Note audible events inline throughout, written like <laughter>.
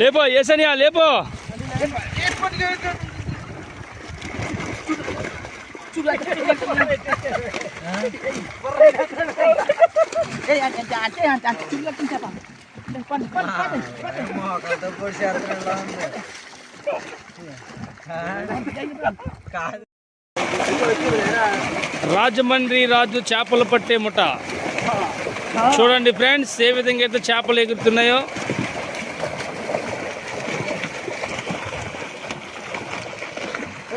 లేపో ఏసనియా లేపో. రాజమండ్రి రాజు చేపలు పట్టే ముఠ. చూడండి ఫ్రెండ్స్ ఏ విధంగా అయితే చేపలు ఎగురుతున్నాయో.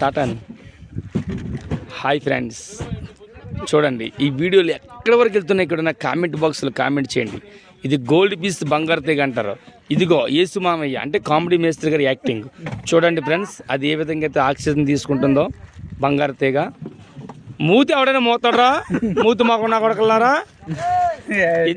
Tata hi friends. చూడండి ఈ వీడియోలు ఎక్కడి వరకు వెళ్తున్నాయి? ఇక్కడ ఉన్న కామెంట్ బాక్స్లో కామెంట్ చేయండి. ఇది గోల్డ్ పీస్ బంగారు తీగ అంటారు. ఇదిగో యేసు మామయ్య అంటే కామెడీ మేస్త్రి గారి యాక్టింగ్. చూడండి ఫ్రెండ్స్ అది ఏ విధంగా అయితే ఆక్సిజన్ తీసుకుంటుందో బంగారు తీగ. మూతి ఎవడైనా మూతాడరా? మూతి మాకున్నా కొడకలారా <laughs>